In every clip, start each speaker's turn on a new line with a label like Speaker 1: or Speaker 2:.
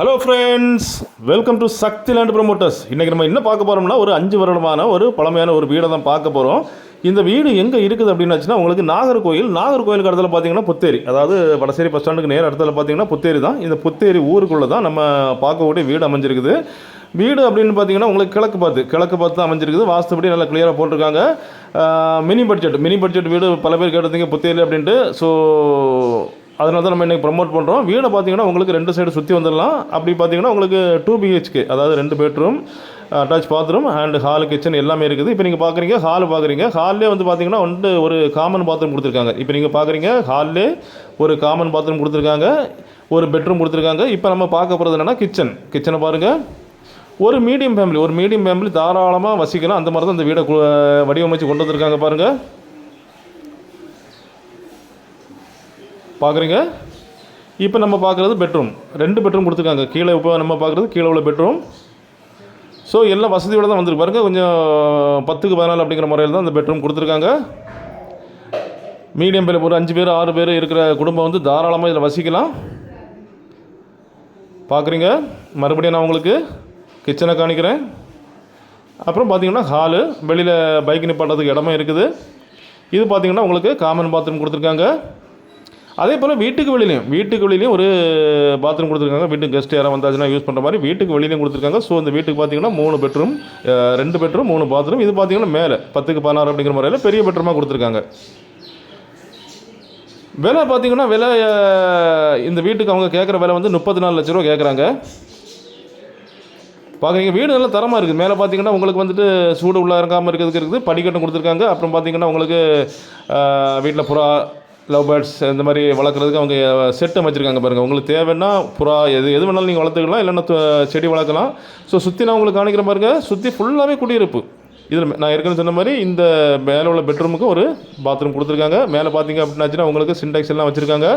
Speaker 1: Hello friends welcome to Shakti land promoters இன்றைக்கி நம்ம என்ன பார்க்க போகிறோம்னா ஒரு அஞ்சு வருடமான ஒரு பழமையான ஒரு வீடை தான் பார்க்க போகிறோம் இந்த வீடு எங்கே இருக்குது அப்படின்னாச்சுன்னா உங்களுக்கு நாகர்கோயில் நாகர்கோயிலுக்கு இடத்துல பார்த்தீங்கன்னா புத்தேரி. அதாவது வடசேரி பஸ் ஸ்டாண்டுக்கு நேர இடத்துல பார்த்தீங்கன்னா புத்தேரி தான். இந்த புத்தேரி ஊருக்குள்ளே தான் நம்ம பார்க்கக்கூடிய வீடு அமைஞ்சிருக்குது. வீடு அப்படின்னு பார்த்தீங்கன்னா உங்களுக்கு கிழக்கு பார்த்து கிழக்கு பார்த்து தான் அமைஞ்சிருக்குது. வாஸ்துபடி நல்லா கிளியராக போட்டிருக்காங்க. மினி பட்ஜெட் மினி பட்ஜெட் வீடு பல பேர் கேட்டிருந்தீங்க புத்தேரி அப்படின்ட்டு. ஸோ அதனால தான் நம்ம இன்றைக்கி ப்ரொமோட் பண்ணுறோம் வீடை பார்த்தீங்கன்னா உங்களுக்கு ரெண்டு சைடு சுற்றி வந்துடலாம். அப்படி பார்த்தீங்கன்னா உங்களுக்கு டூ பிஹெச்கே அதாவது ரெண்டு bedroom attach bathroom and hall kitchen எல்லாமே இருக்குது. இப்போ நீங்கள் பார்க்குறீங்க ஹால் பார்க்குறீங்க ஹால்லே வந்து பார்த்தீங்கன்னா வந்து ஒரு காமன் பாத்ரூம் கொடுத்துருக்காங்க. இப்போ நீங்கள் பார்க்குறீங்க ஹால்லே ஒரு காமன் பாத்ரூம் கொடுத்துருக்காங்க ஒரு பெட்ரூம் கொடுத்துருக்காங்க. இப்போ நம்ம பார்க்க போகிறது என்னென்னா கிச்சன் கிச்சனை பாருங்கள் ஒரு மீடியம் ஃபேமிலி ஒரு மீடியம் ஃபேமிலி தாராளமாக வசிக்கலாம். அந்த மாதிரி தான் இந்த வீடை வடிவமைச்சு கொண்டு வந்திருக்காங்க பாருங்கள் பார்க்குறீங்க இப்போ நம்ம பார்க்குறது பெட்ரூம் ரெண்டு பெட்ரூம் கொடுத்துருக்காங்க. கீழே இப்போ நம்ம பார்க்குறது கீழே உள்ள பெட்ரூம் ஸோ எல்லாம் வசதியோடு தான் வந்திருக்கு. பாருங்கள் கொஞ்சம் பத்துக்கு பதினாலு அப்படிங்கிற முறையில் தான் அந்த பெட்ரூம் கொடுத்துருக்காங்க. மீடியம் பேர் ஒரு அஞ்சு பேர் ஆறு பேர் இருக்கிற குடும்பம் வந்து தாராளமாக இதில் வசிக்கலாம். பார்க்குறீங்க மறுபடியும் நான் உங்களுக்கு கிச்சனை காணிக்கிறேன் அப்புறம் பார்த்தீங்கன்னா ஹாலு வெளியில் பைக் நிப்பாட்டுறதுக்கு இடமும் இருக்குது. இது பார்த்தீங்கன்னா உங்களுக்கு காமன் பாத்ரூம் கொடுத்துருக்காங்க. அதே போல் வீட்டுக்கு வெளியிலையும் வீட்டுக்கு வெளியிலையும் ஒரு பாத்ரூம் கொடுத்துருக்காங்க. வீட்டுக்கு கெஸ்ட் யாராவது வந்தாச்சுன்னா யூஸ் பண்ணுற மாதிரி வீட்டுக்கு வெளியிலையும் கொடுத்துருக்காங்க. ஸோ இந்த வீட்டுக்கு பார்த்தீங்கன்னா மூணு பெட்ரூம் ரெண்டு பெட்ரூம் மூணு பாத்ரூம் இது பார்த்தீங்கன்னா மேலே பத்துக்கு பதினாறு அப்படிங்கிற முறையில் பெரிய பெட்ரூமாக கொடுத்துருக்காங்க. விலை பார்த்தீங்கன்னா விலை இந்த வீட்டுக்கு அவங்க கேட்குற விலை வந்து முப்பத்தி நாலு லட்ச ரூபா கேட்குறாங்க பார்க்குறீங்க வீடு நல்லா தரமாக இருக்குது மேலே பார்த்தீங்கன்னா உங்களுக்கு வந்துட்டு சூடு உள்ள இறங்காமல் இருக்கிறதுக்கு இருக்குது. படிக்கட்டும் கொடுத்துருக்காங்க. அப்புறம் பார்த்தீங்கன்னா உங்களுக்கு வீட்டில் புறா லவ் பேர்ட்ஸ் இந்த மாதிரி வளர்க்குறதுக்கு அவங்க செட் அமைச்சிருக்காங்க பாருங்கள் உங்களுக்கு தேவைன்னா புறா எது எது வேணாலும் நீங்கள் வளர்த்துக்கலாம் இல்லைன்னா செடி வளர்க்கலாம். ஸோ சுற்றி நான் உங்களுக்கு காணிக்கிற பாருங்கள் சுற்றி ஃபுல்லாகவே குடியிருப்பு. இதில் நான் ஏற்கனவே சொன்ன மாதிரி இந்த மேலே உள்ள பெட்ரூமுக்கு ஒரு பாத்ரூம் கொடுத்துருக்காங்க. மேலே பார்த்தீங்க அப்படின்னாச்சுன்னா உங்களுக்கு சின்டெக்ஸ் எல்லாம் வச்சுருக்காங்க.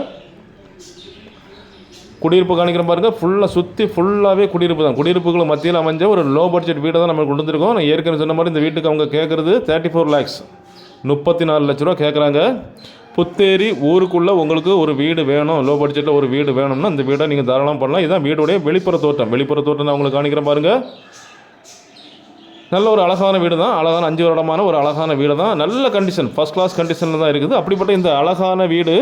Speaker 1: குடியிருப்பு காணிக்கிற பாருங்க. ஃபுல்லாக சுற்றி ஃபுல்லாகவே குடியிருப்பு தான். குடியிருப்புகள் மத்தியில் அமைஞ்ச ஒரு லோ பட்ஜெட் வீடை தான் நம்ம கொண்டு வந்திருக்கோம். நான் ஏற்கனவே சொன்ன மாதிரி இந்த வீட்டுக்கு அவங்க கேட்குறது தேர்ட்டி ஃபோர் லேக்ஸ் முப்பத்தி நாலு லட்ச ரூபா கேட்குறாங்க. புத்தேரி ஊருக்குள்ளே உங்களுக்கு ஒரு வீடு வேணும் லோ பட்ஜெட்டில் ஒரு வீடு வேணும்னா இந்த வீடை நீங்கள் தாராளம் பண்ணலாம். இதுதான் வீடுடைய வெளிப்புற தோட்டம். வெளிப்புற தோட்டம் நான் உங்களுக்கு காணிக்கிறேன் பாருங்கள் நல்ல ஒரு அழகான வீடு தான் அழகான அஞ்சு வருடமான ஒரு அழகான வீடு தான் நல்ல கண்டிஷன் ஃபஸ்ட் கிளாஸ் கண்டிஷனில் தான் இருக்குது. அப்படிப்பட்ட இந்த அழகான வீடு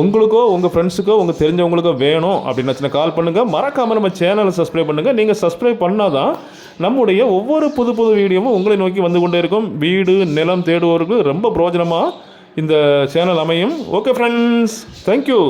Speaker 1: உங்களுக்கோ உங்கள் ஃப்ரெண்ட்ஸுக்கோ உங்கள் தெரிஞ்சவங்களுக்கோ வேணும் அப்படின்னு கால் பண்ணுங்கள் மறக்காமல் நம்ம சேனலை சப்ஸ்கிரைப் பண்ணுங்கள் நீங்கள் சப்ஸ்கிரைப் பண்ணால் தான் நம்முடைய ஒவ்வொரு புது புது வீடியோவும் உங்களை நோக்கி வந்து கொண்டே இருக்கும். வீடு நிலம் தேடுவோருக்கு ரொம்ப பிரோஜனமாக இந்த சேனல் அமையும். Okay friends thank you